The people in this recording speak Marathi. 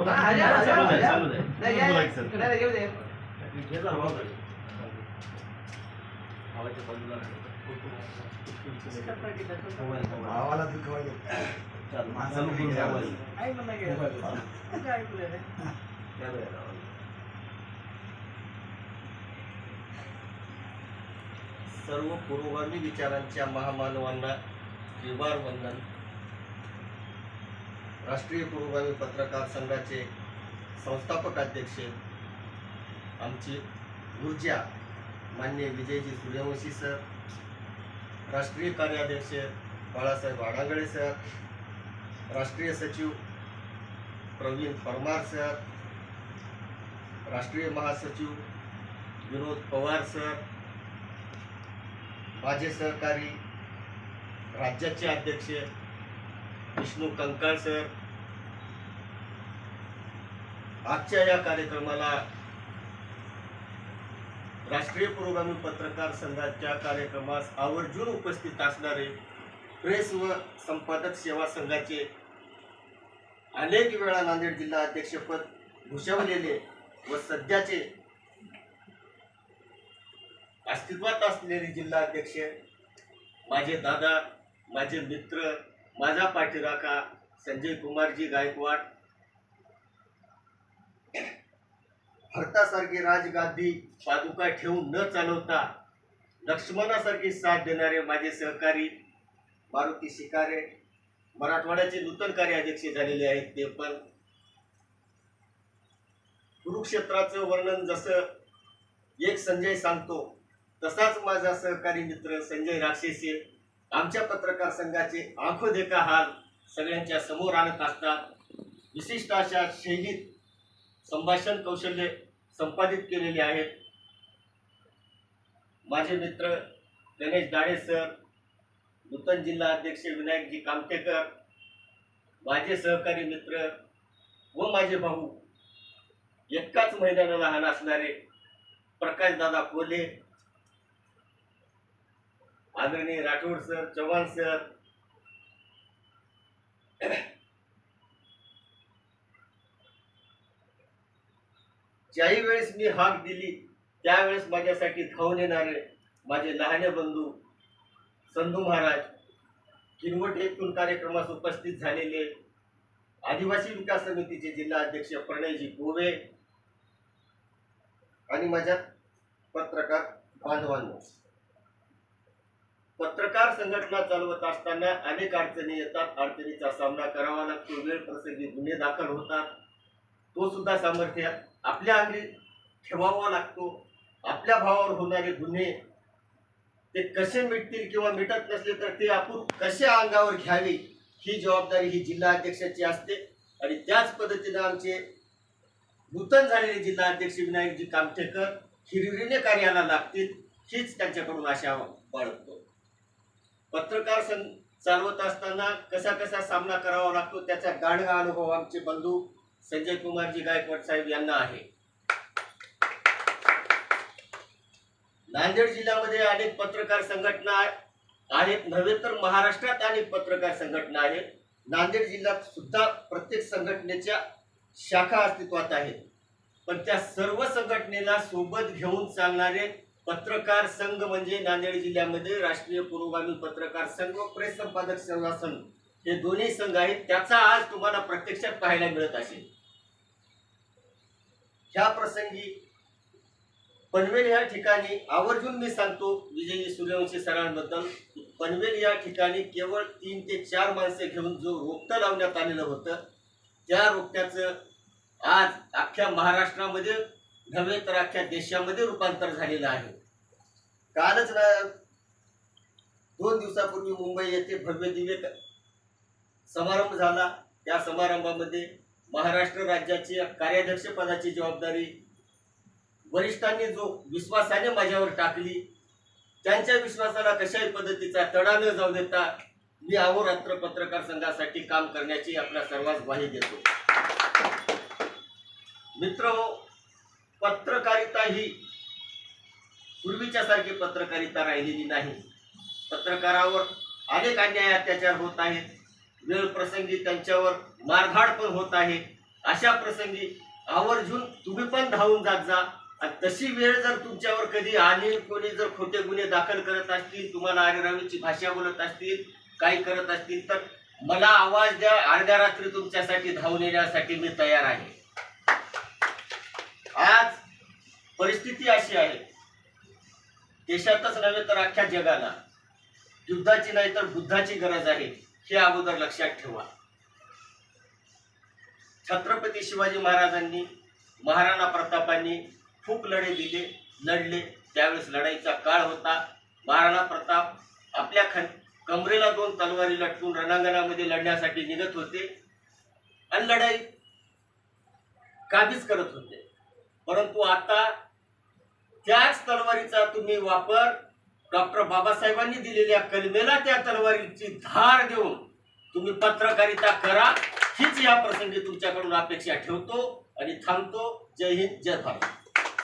बोला. हा, चालू आहे. चालू आहे भावाला. सर्व पुरोगामी विचारांच्या महामानवांना त्रिवार वंदन. राष्ट्रीय पुरोगामी पत्रकार संघाचे संस्थापक अध्यक्ष आमची ऊर्जा मान्य विजयजी सूर्यवंशी सर राष्ट्रीय कार्याध्यक्ष बाळासाहेब आडागळे सर राष्ट्रीय सचिव प्रवीण परमार सर राष्ट्रीय महासचिव विनोद पवार सर माझे सहकारी राज्याचे अध्यक्ष विष्णू कंकाळ सर आजच्या या कार्यक्रमाला राष्ट्रीय पुरोगामी पत्रकार संघाच्या कार्यक्रमास आवर्जून उपस्थित असणारे प्रेस व संपादक सेवा संघाचे अनेक वेळा नांदेड जिल्हा अध्यक्षपद भूषवलेले व सध्याचे अस्तित्वात असलेले जिल्हा अध्यक्ष माझे दादा माझे मित्र माझा पाठीराखा संजय कुमारजी गायकवाड भरतासारखी राजगादी पादुका ठेवून न चालवता लक्ष्मणासारखी साथ देणारे माझे सहकारी मारुती शिकारे मराठवाड्याचे नूतन कार्याध्यक्ष झालेले आहेत ते पण. कुरुक्षेत्राचं वर्णन जसं एक संजय सांगतो तसाच माझा सहकारी मित्र संजय राक्षसे आमच्या पत्रकार संघाचे आंखो देखा हाल सगळ्यांच्या समोर आणत असतात. विशिष्ट अशा शैलीत संभाषण कौशल्य संपादित केलेले आहेत. माझे मित्र गणेश दाडे सर नूतन जिल्हा अध्यक्ष विनायकजी कामटेकर माझे सहकारी मित्र व माझे भाऊ एकाच महिन्यानं लहान असणारे प्रकाशदादा कोले आदरणीय राठोड सर चव्हाण सर ज्याही वेळेस मी हाक दिली त्यावेळेस माझ्यासाठी धावून येणारे माझे लहाने बंधू संधू महाराज किनवट येथून कार्यक्रमास उपस्थित झालेले आदिवासी विकास समितीचे जिल्हा अध्यक्ष प्रणयजी गोवे आणि माझ्या पत्रकार बांधवांनो. पत्रकार संघटना चालवत असताना अनेक अडचणी येतात. अडचणीचा सामना करावा लागतो. वेळ प्रसंगी गुन्हे दाखल होतात. तो सुद्धा सामर्थ्य आपल्या अंगी ठेवावा लागतो. आपल्या भावावर होणारे गुन्हे ते कसे मिटतील किंवा मिटत नसले तर ते आपण कसे अंगावर घ्यावी ही जबाबदारी ही जिल्हा अध्यक्षाची असते. आणि त्याच पद्धतीनं आमचे नूतन झालेले जिल्हा अध्यक्ष विनायकजी कामठेकर हिरिरीने कार्याला लागतील हीच त्यांच्याकडून आशा बाळगतो. पत्रकार सं चालवत असताना कसा कसा सामना करावा लागतो त्याचा गाढगा अनुभव आमचे बंधू संजय कुमारजी गायकवाड साहेब यांना आहे. नांदेड जिल्ह्यामध्ये अनेक पत्रकार संघटना आहेत. नव्हे तर महाराष्ट्रात अनेक पत्रकार संघटना आहेत. नांदेड जिल्ह्यात सुद्धा प्रत्येक संघटनेच्या शाखा अस्तित्वात आहेत. पण त्या सर्व संघटनेला सोबत घेऊन चालणारे पत्रकार संघ म्हणजे नांदेड जिल्ह्यामध्ये राष्ट्रीय पुरोगामी पत्रकार संघ प्रेस संपादक सेवा संघ हे दोन्ही संघ आहेत. त्याचा आज तुम्हाला प्रत्यक्षात पाहायला मिळत असेल. ह्या प्रसंगी पनवेल या ठिकाणी आवर्जून मी सांगतो विजयी सूर्यवंशी सरांबद्दल पनवेल या ठिकाणी केवळ तीन ते चार माणसे घेऊन जो रोपटं लावण्यात आलेलं होतं त्या रोपट्याचं आज अख्ख्या महाराष्ट्रामध्ये नव्हे तर अख्ख्या देशामध्ये रूपांतर झालेलं आहे. कालच दोन दिवसापूर्वी मुंबई येथे भव्य दिव्य समारंभ झाला. त्या समारंभामध्ये महाराष्ट्र राज्याची कार्याध्यक्षपदाची जबाबदारी वरिष्ठांनी जो विश्वासाने माझ्यावर टाकली त्यांच्या विश्वासाला कशाही पद्धतीचा तडा न जाऊ देता मी अहोरात्र पत्रकार संघासाठी काम करण्याची आपल्या सर्वांस ग्वाही देतो. मित्र हो, पत्रकारिता ही पूर्वीच्या सारखी पत्रकारिता राहिलेली नाही. पत्रकारावर अनेक अन्याय अत्याचार होत आहेत. वेळ प्रसंगी त्यांच्यावर मारहाण पण होत आहे. अशा प्रसंगी आवर्जून तुम्ही पण धावून जात जा. तशी वेळ जर तुमच्यावर कधी आली कोणी जर खोटे गुन्हे दाखल करत असतील तुम्हाला आरेरावीची भाषा बोलत असतील काही करत असतील तर मला आवाज द्या. अर्ध्या रात्री तुमच्यासाठी धावून येण्यासाठी मी तयार आहे. आज परिस्थिती अशी आहे. देशातच नव्हे तर अख्ख्या जगाला. युद्धाची नाही तर बुद्धाची गरज आहे. हे अगोदर लक्षात ठेवा. छत्रपती शिवाजी महाराजांनी महाराणा प्रतापांनी खूप लढे दिले लढले. त्यावेळेस लढाईचा काळ होता. महाराणा प्रताप आपल्या खन कमरेला दोन तलवारी लटकून रणांगणामध्ये लढण्यासाठी निघत होते. आणि लढाई काबीज करत होते. परंतु आता त्याच तलवारीचा तुम्ही वापर डॉक्टर बाबासाहेबांनी दिलेल्या कलमेला त्या तलवारीची धार देऊन तुम्ही पत्रकारिता करा. हीच या प्रसंगी तुमच्याकडून अपेक्षा ठेवतो आणि थांबतो. जय हिंद जय भारत.